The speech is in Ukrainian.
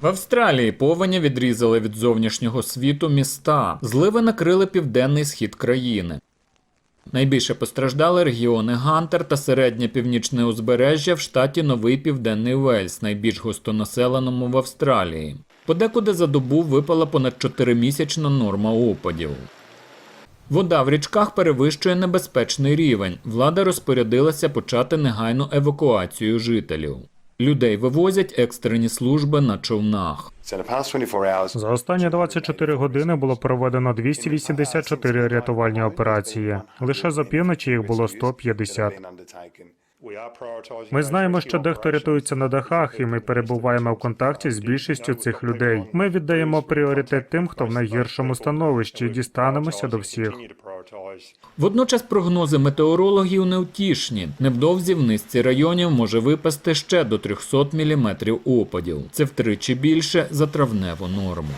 В Австралії повені відрізали від зовнішнього світу міста. Зливи накрили південний схід країни. Найбільше постраждали регіони Гантер та середнє північне узбережжя в штаті Новий Південний Вельс, найбільш густонаселеному в Австралії. Подекуди за добу випала понад 4-місячна норма опадів. Вода в річках перевищує небезпечний рівень. Влада розпорядилася почати негайну евакуацію жителів. Людей вивозять екстрені служби на човнах. So the past 24 За останні 24 години було проведено 284 рятувальні операції. Лише за півночі їх було 150. been undertaken. Ми знаємо, що дехто рятується на дахах, і ми перебуваємо в контакті з більшістю цих людей. Ми віддаємо пріоритет тим, хто в найгіршому становищі, і дістанемося до всіх. Водночас прогнози метеорологів невтішні. Невдовзі в низці районів може випасти ще до 300 мм опадів. Це втричі більше за травневу норму.